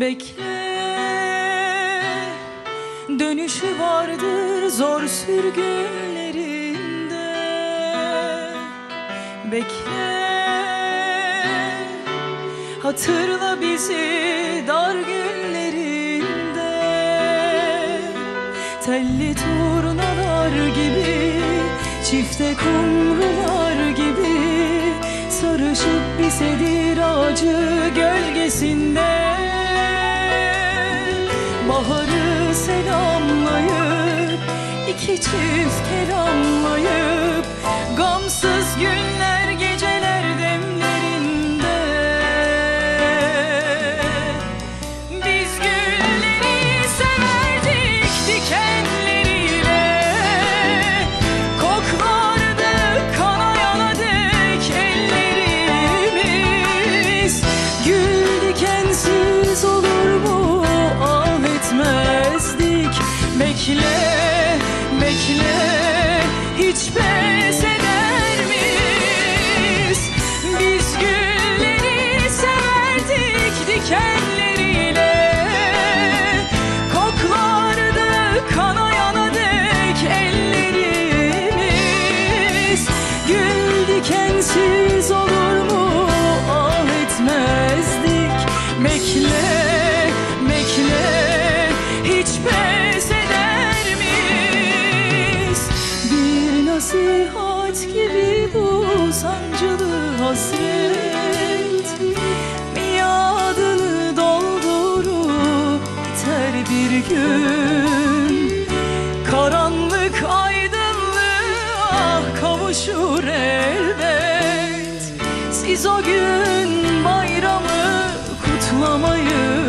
Bekle. Dönüşü vardır zor sürgünlerinde. Bekle. Hatırla bizi dar günlerinde. Telli turnalar gibi Çifte kumrular gibi Sarışıp bir sedir ağacı gölgesinde Baharı selamlayıp iki çift kelamlayıp Bekle, bekle hiç pes eder miyiz? Biz gülleri severdik dikenleriyle nasihat gibi bu sancılı hasret. Miadını doldurup biter bir gün. Karanlık aydınlığa kavuşur elbet. Siz o gün bayramı kutlamayı